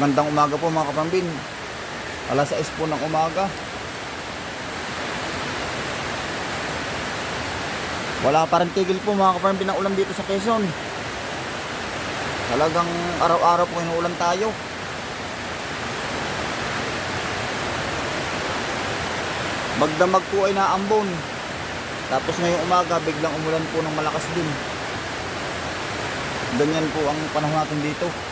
Magandang umaga po mga kapambin. Alas 6 po ng umaga. Wala pa rin tigil po mga kapambin ng ulan dito sa Quezon. Talagang araw-araw po inuulan tayo. Magdamag po ay naambon. Tapos ngayong umaga biglang umulan po ng malakas din. Ganyan po ang panahon natin dito.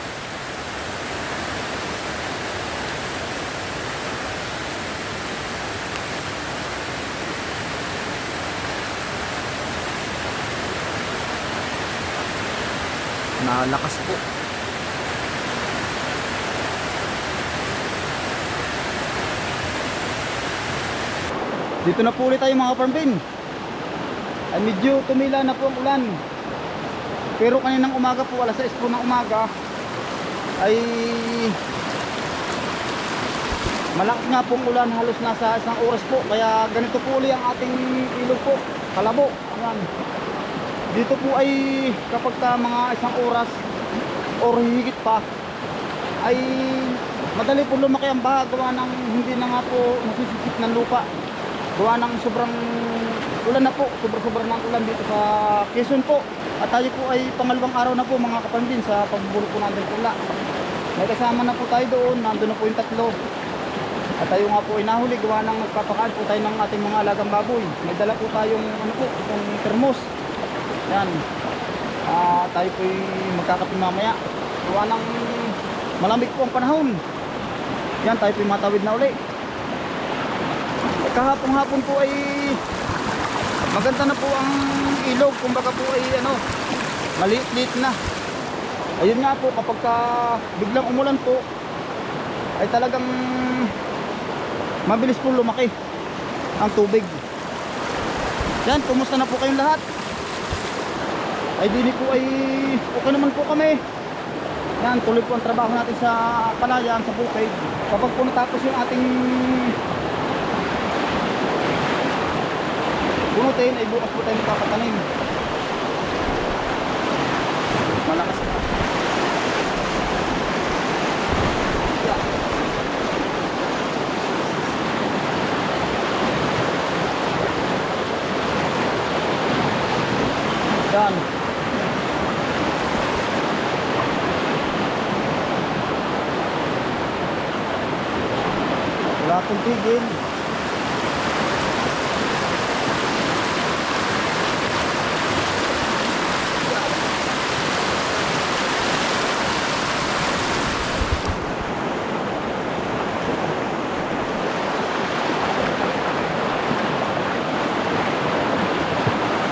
Nalakas po. Dito na po ulit tayo mga farmbin. Ay medyo tumila na po ang ulan. Pero kaninang umaga po, alas 6 po ng umaga, ay malakas nga pong ulan, halos nasa isang oras po. Kaya ganito po uli ang ating ilog po, kalabo. Ayan. Dito po ay kapag ka mga isang oras or higit pa, ay madali po lumaki ang baha gawa ng hindi na nga po nasusikip ng lupa. Gawa ng sobrang ulan na po, sobrang-sobrang ng ulan dito sa Quezon po. At tayo po ay pangalawang araw na po mga kapandin sa pagbubulok po natin pula. May kasama na po tayo doon, nandun na po yung tatlo. At tayo nga po ay nahuli, gawa ng nagpapakaan po tayo ng ating mga alagang baboy. May dala po tayong ano po, itong termos. Yan. Ah, tayo po ay magkakape mamaya. Gawa ng malamig po ang panahon. Yan, tayo po ay matawid na uli. Eh, kahapong hapon po ay maganda na po ang ilog kumbaga po ay ano maliit-liit na ayun nga po kapag ka biglang umulan po ay talagang mabilis po lumaki ang tubig yan kumusta na po kayong lahat ay dini po ay okay naman po kami. Yan tuloy po ang trabaho natin sa palayan sa bukid. Kapag po natapos yung ating bunutin ay bukas po tayo magpapatanim. Malakas na. Yan wala pong tigil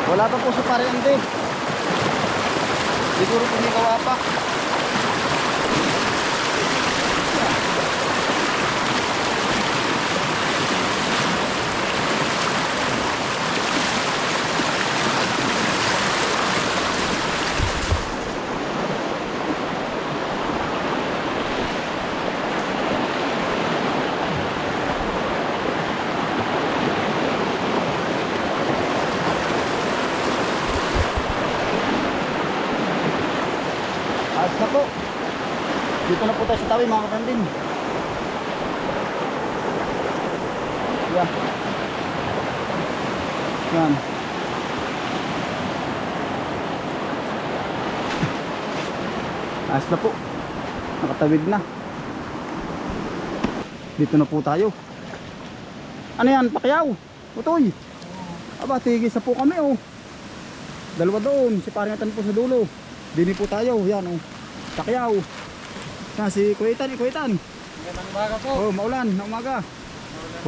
Wala pa po sa parende. Siguro pumigawa pa. Ayos na po. Dito na po tayo sa tawi mga kapandin. Yeah. Yan. Ayos na po. Nakatawid na. Dito na po tayo. Ano yan? Pakyaw. Utoy. Aba, tigis na po kami oh. Dalawa doon. Si paringatan po sa dulo. Dini po tayo. Yan oh. Pakyaw. Yan si Kuitan. Eh, Kuitan. Magandang umaga po. Oh, maulan na umaga.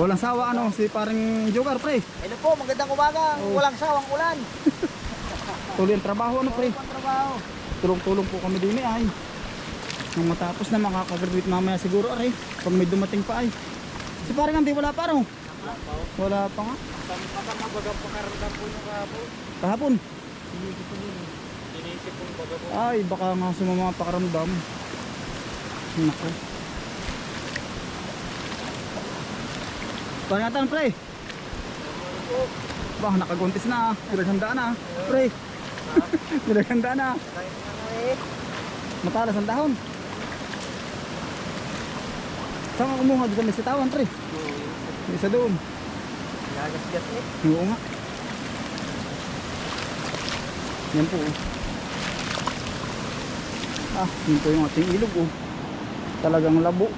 Walang sawa ano, si paring Jogar pre. Hello po, magandang umaga. Oh. Walang sawang ulan. Tuloy ang trabaho ano pre. Ang trabaho. Tulong-tulong po kami din ay. Nung matapos na makakagraduate mamaya siguro ay. Pag may dumating pa ay. Si parang hindi wala pa raw. Wala pa nga. Baka mabagang pakaramdam po nung kahapon. Kahapon. Inisip po yun. Inisip po baga po. Ay, baka nga sumama pakaramdam. Nako. Pangatan pre. Bah, nakaguntis na. Pinaghanda na. Pre. Pinaghanda na. Matalas ang dahon. Saan ka kumuha doon sa may sitawan, pre? Isa doon. Gagas-gas eh. Oo nga. Yan po. oh. Ah, yun po yung ating ilog oh. Talagang labo.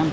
Yan.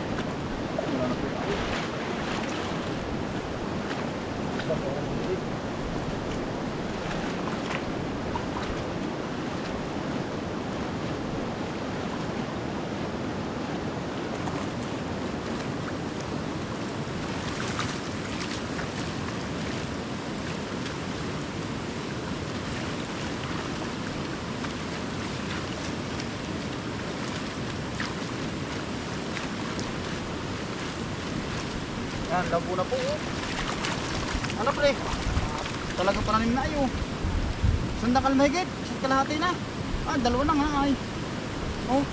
Yan, labo na po oh. Ano pre? Talaga pananim na ayo. Sandakal mahigit, isa't kalahati na. Ah, dalawa na nga ay. Oh.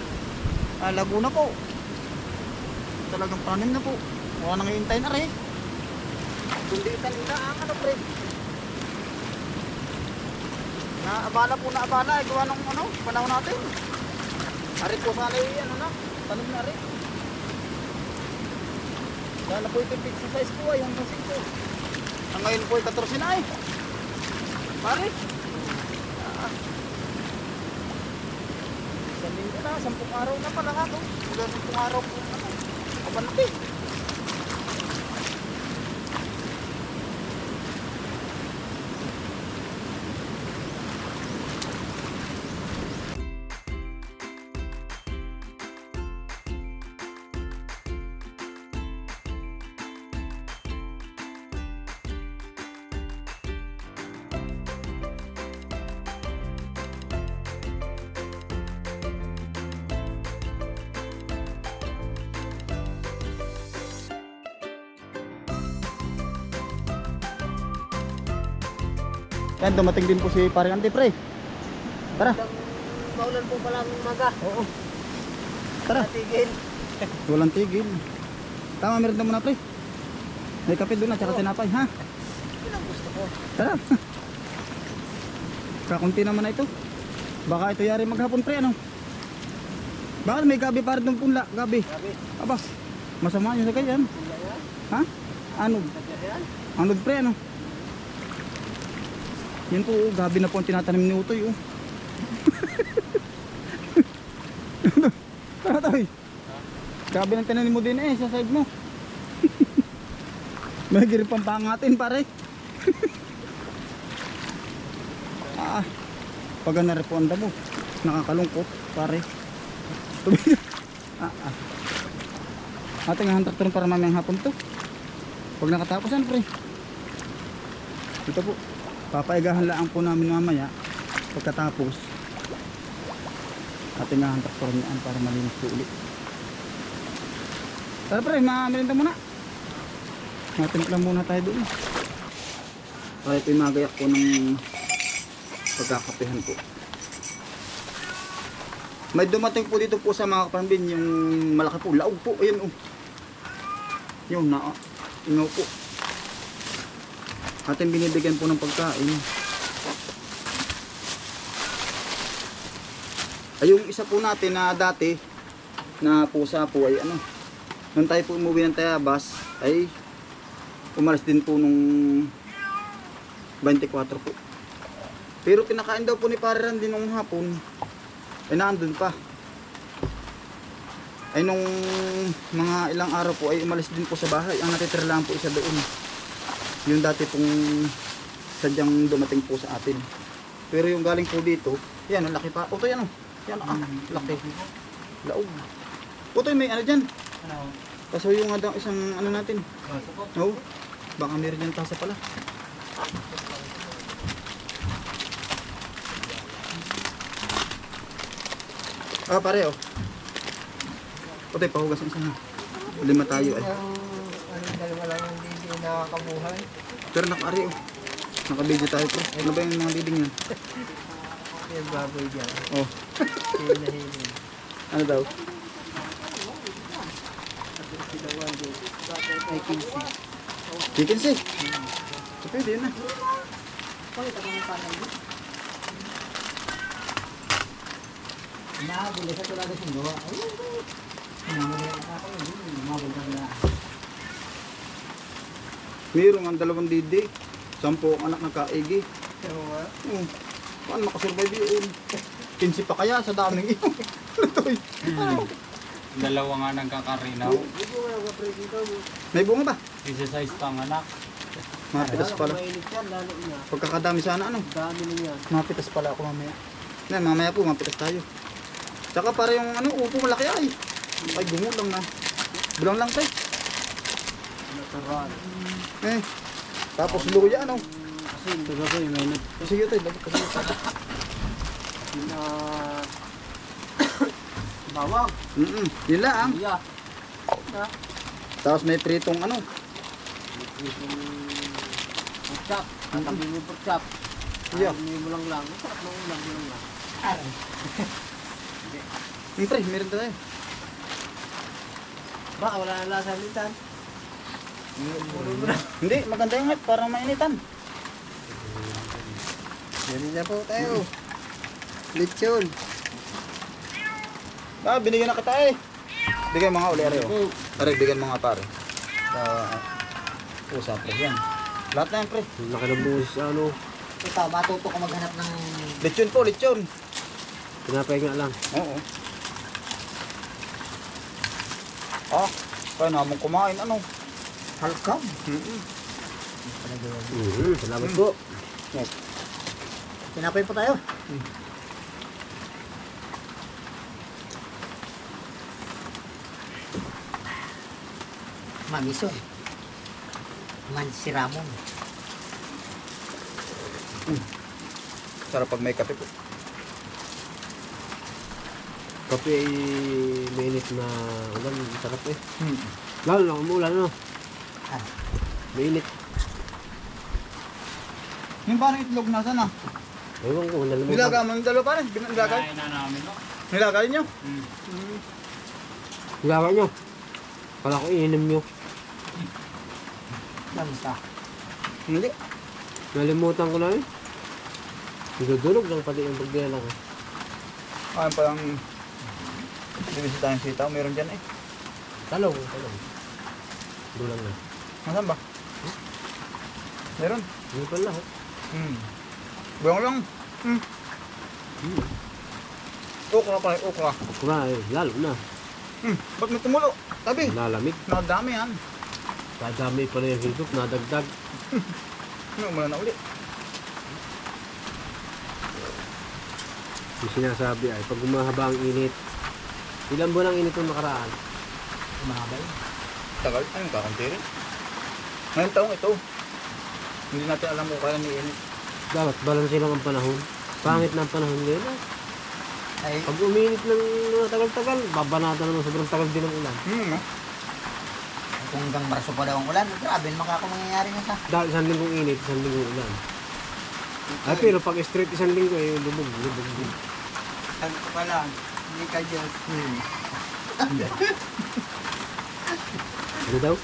Ah, lago na po. Talagang pananim na po. Wala nang iintay na rin. Kundi tanim na ang ano pre. Naabala po na abala ay gawa ng ano, panahon natin. Ari po sana ay ano na, tanim na rin. Lalo po ito fixed size po ay hanggang 6. Ang ngayon po ay 14 na ay. Pare. Ah. Isang linggo na, 10 araw na pala ha to. Mula 10 araw po ano, kabanti. Yan, dumating din po si parang antipre. Tara. Maulan po pala maga. Oo. Tara. Tigil. Walang tigil. Tama, meron na muna pre. May kape doon at saka tinapay, ha? Yun ang gusto ko. Tara. Kakunti naman na ito. Baka ito yari maghapon pre, ano? Bakit may gabi para doon punla? Gabi. Sabi, Aba, masama yun sa ganyan. hindi yan. Ha? Anod. Anod pre, ano? Yan po, oh, gabi na po ang tinatanim ni Utoy, oh. Tara tayo. Gabi ng tinanim mo din eh, sa side mo. May girip pang pangatin, pare. ah, pag na rin po ang damo. Nakakalungkot, pare. Ah, ah. Ating hantar to para mamayang hapon to. Pag nakatapos yan, pre. Ito po. Papaigahan lang po namin mamaya. Pagkatapos. Ating nga traktor niyan para malinis po ulit. Tara pre, mamirinda muna. Matimpla muna tayo doon. Ito yung magayak po ng pagkakapihan po. May dumating po dito po sa mga kapambin yung malaki po. Laog po. Ayan oh. Yung na ingaw po. Ating binibigyan po ng pagkain. Ay yung isa po natin na dati na pusa po ay ano. Nung tayo po umuwi ng Tayabas ay umalis din po nung 24 po. Pero kinakain daw po ni Pare Randy nung hapon. Ay naandun pa. Ay nung mga ilang araw po ay umalis din po sa bahay. Ang natitira lang po isa doon. Yung dati pong sadyang dumating po sa atin. Pero yung galing po dito, yan, ang laki pa. Utoy ano? Yan, ah, laki. Laog. Utoy, may ano dyan. Ano? Kaso yung ano, isang ano natin. Oo. Baka meron dyan tasa pala. Ah, pare oh. Utoy, pahugas ang isa na. Lima tayo eh nakakabuhay. Pero nakari oh. Nakabidyo tayo pre. Ano ba yung mga libing yan? Yung baboy dyan. Oh. Hinahiling. ano daw? Ay, kinsi. Kikinsi? Hmm. Pwede na. Pwede ka mga panay dito. Nah, boleh satu lagi sungguh. Ayuh, nah, boleh apa-apa ini, mau boleh Mayroong ang dalawang didi. Sampo ang anak ng kaigi. Oo nga. Oh, paano makasurvive yun? 15 pa kaya sa daming iyo. Ano to eh? Dalawa nga nagkakarinaw. May bunga ba? Isa size pang anak. Mapitas pala. Na. Pagkakadami sana ano. Dami na yan. Mapitas pala ako mamaya. Na, mamaya po mapitas tayo. Tsaka para yung ano, upo malaki ay. Ay, gumulang na. Bulang lang tayo. Natural. Eh. Tapos luya ano. Kasi taga ko yung mainit. Sige tayo, dapat kasi. Na... Bawang. Mm Yun lang. Iya. Tapos may pritong ano. Itong... Pork Tatabi mo pork chop. Iya. Ayaw mo lang lang. Ang sarap mo lang lang. Siyempre, meron tayo. Ba, wala na lasa litan. Hindi, maganda yung hype, parang mainitan. Yan na po tayo. Lechon. Ah, binigyan na kita eh. Bigyan mga uli, Areo. Are, bigyan mga pare. Sa usap, pre. Yan. Lahat na yan, pre. Laki ng buhos, ano. Ito, matuto ka maghanap ng... Lechon po, lechon. Pinapay nga lang. Oo. Ah, kaya naman kumain, ano? Halkam. Mm-mm. Mm-hmm. Salamat po. Pinapay po tayo. Mamisyon. Mansiramon. Sarap pag may kape po. Kape ay mainit na ulan. Sarap eh. Hmm. Lalo lang umulan, no? Ah. Mainit. Yung parang itlog na sana. Ewan ko, nalimutan. Nilaga mo yung dalawa pare. Nilagay? Kinain na namin, no? Nilagay nyo? Hmm. Nilaga nyo. Kala ko ininom nyo. Lamsa. Hindi. Nalimutan ko na eh. Nagdudulog lang pati yung pagdala ko. Ayun pa yung Bibisi tayong sitaw, meron dyan eh. Talong, talong. Dulang na. Nasaan ba? Meron. Hindi pala. oh. Hmm. Buwang lang. Hmm. Okra pa, okra. Kura eh, lalo na. Hmm. Ba't may tumulo? Tabi. Nalamig. Nakadami yan. Kadami pa na yung higop, nadagdag. Ano, umula na uli. Yung sinasabi ay, pag umahaba ang init, ilang buwan ang init yung nakaraan? Umabay. Tagal. Ayun, kakunti rin. Ngayong taong ito. Hindi natin alam kung kaya niinit. Dapat balanse lang ang panahon. Pangit na ang panahon ngayon. ah. Ay, Pag uminit ng mga tagal-tagal, babanata naman sobrang tagal din ang ulan. Hmm, no? kung hanggang Marso pa daw ang ulan, grabe naman kako mangyayari nito. Dahil isang linggong init, isang linggong ulan. Ay, pero pag straight isang linggo, eh, lubog, lubog din. Ano pa lang? Hindi ka dyan. Hmm. Ano daw?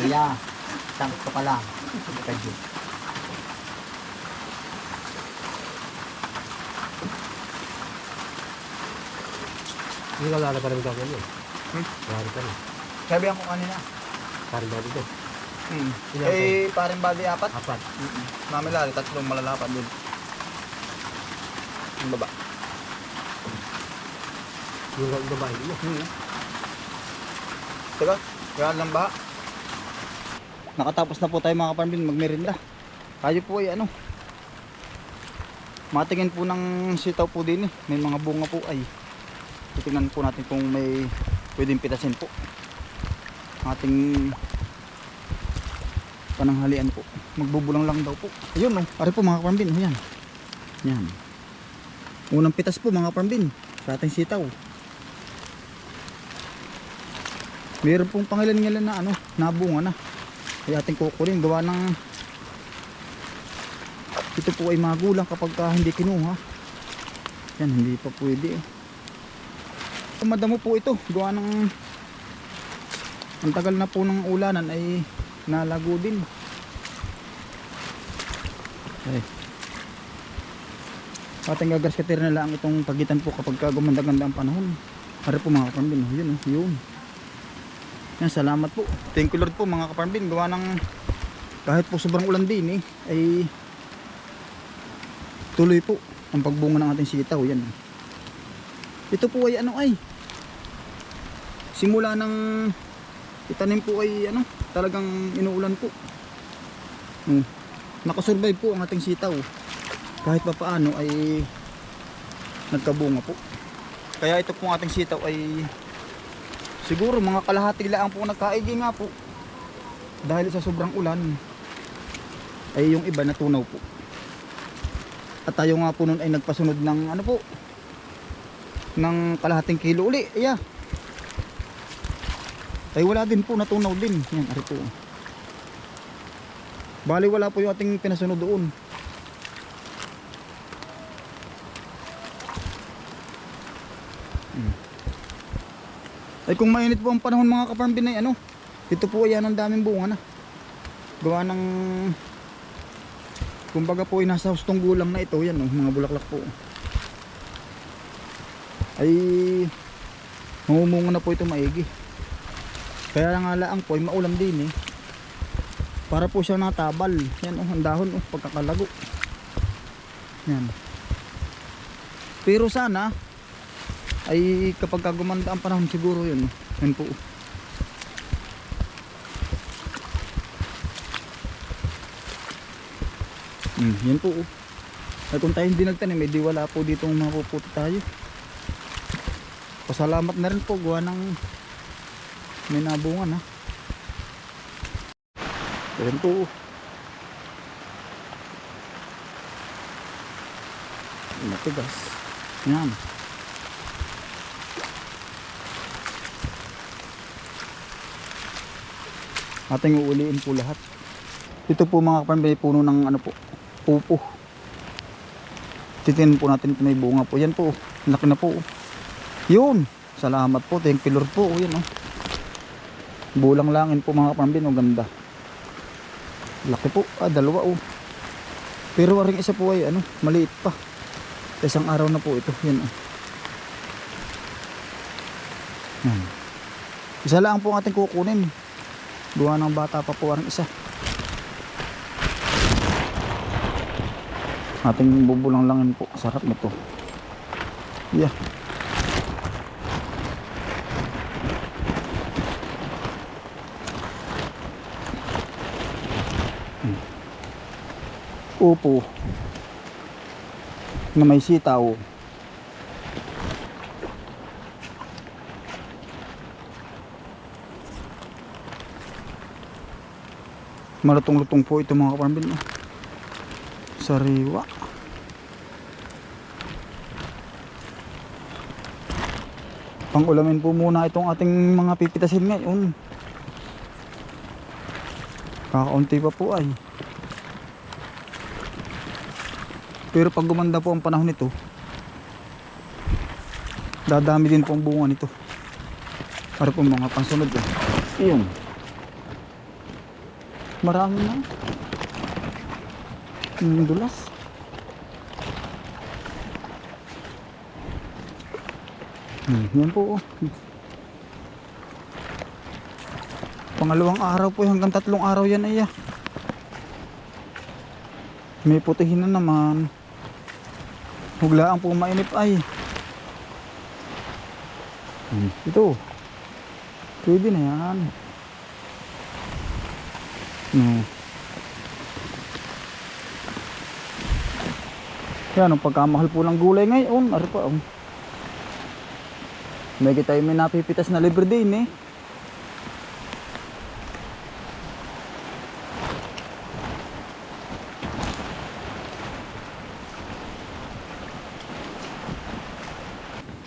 Kaya, tank ka lang. Kadyo. Hindi ka lala pa rin gagawin yun. Hmm? Lala pa rin. Sabihan ko kanina. Parang dati dito. Hmm. Eh, paring bali apat. Apat. Mm-mm. Mami lali, tatlong malalapad din. Yung baba. Yung babae mo. Hmm. Teka, kaya lang ba? Nakatapos na po tayo mga kaparmbin magmerinda. Tayo po ay ano. Matingin po ng sitaw po din eh. May mga bunga po ay. Titingnan po natin kung may pwedeng pitasin po. Ating pananghalian po. Magbubulang lang daw po. Ayun oh. Pare po mga kaparmbin. Yan. Yan. Unang pitas po mga kaparmbin. Sa ating sitaw. Meron pong pangilan-ngilan na ano, nabunga na. Ay ating kukunin gawa ng ito po ay magulang kapag ka hindi kinuha. Yan, hindi pa pwede eh. Madamo po ito, gawa ng ang tagal na po ng ulanan ay nalago din. Ay. ating gagraskatir na lang itong pagitan po kapag ka gumanda-ganda ang panahon para po mga kaparambin oh, yun yun yan salamat po. Thank you lord po mga kaparambin gawa ng kahit po sobrang ulan din eh ay tuloy po ang pagbunga ng ating sitaw yan. Ito po ay ano ay simula ng itanim po ay ano talagang inuulan po. Hmm. nakasurvive po ang ating sitaw. Kahit pa paano ay nagkabunga po. Kaya ito pong ating sitaw ay siguro mga kalahati lang po nagkaigi nga po. Dahil sa sobrang ulan ay yung iba natunaw po. At tayo nga po nun ay nagpasunod ng ano po ng kalahating kilo uli. Iya. Ay wala din po natunaw din. Yan ari po. Bali wala po yung ating pinasunod doon Ay kung mainit po ang panahon mga kaparambin ay ano, ito po ay ang daming bunga na. Gawa ng kumbaga po ay nasa hustong gulang na ito, yan oh, mga bulaklak po. Ay mamumunga na po ito maigi. Kaya nga laang po ay maulam din eh. Para po siya natabal. Yan oh, ang dahon oh, pagkakalago. Yan. Pero sana ay kapag ka gumanda ang panahon siguro yun. Yun po. Hmm, yan po. Ay kung tayo hindi nagtanim eh wala po dito mapuputo tayo. Pasalamat na rin po gawa ng may nabungan ha yan po. Matigas. Yan ating uuliin po lahat. Ito po mga kapan may puno ng ano po pupo titinin po natin kung may bunga po. Yan po laki na po. Yun! Salamat po. Thank you Lord po. Yan oh. bulang langin po mga kapambin oh ganda. Laki po. Ah dalawa oh. Pero waring isa po ay ano maliit pa. Isang araw na po ito. Yan oh. Yan. isa lang po ang ating kukunin Gawa ng bata pa po ang isa. Ating bubulang langin po. Sarap nito. Yeah. Hmm. Upo. Na may sitaw. Malutong-lutong po ito mga kaparambin. Sariwa. Pang-ulamin po muna itong ating mga pipitasin ngayon. Kakaunti pa po ay. Pero pag gumanda po ang panahon nito, dadami din po ang bunga nito. Para po mga pansunod. Eh. Iyon. Marami na. Yung dulas. Hmm, yan po. oh. Pangalawang araw po hanggang tatlong araw yan ay. May putihin na naman. Huglaan po mainip ay. Hmm, ito. Pwede na yan. No. Yan, ang pagkamahal po ng gulay ngayon. Ari pa, oh. May tayo may napipitas na libre din eh.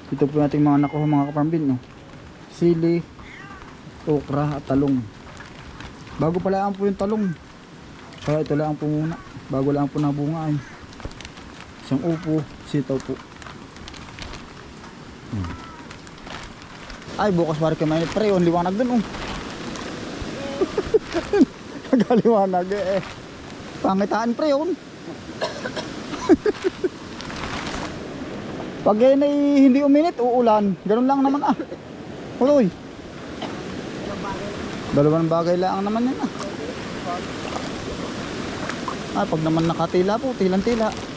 Ito po nating mga nakuha mga kaparambin, no? Sili, okra at talong. Bago pala ang po yung talong. Kaya ito lang po muna. Bago lang po nabunga ay. Isang upo, sitaw po. Hmm. Ay, bukas pare kayo mainit. Pre, yung liwanag dun, oh. Nagaliwanag eh. Pangitaan pre, yun. Pag yan ay hindi uminit, uulan. Ganun lang naman ah. Uloy. Dalawang bagay lang naman yan ah. Ah, pag naman nakatila po, tilang-tila.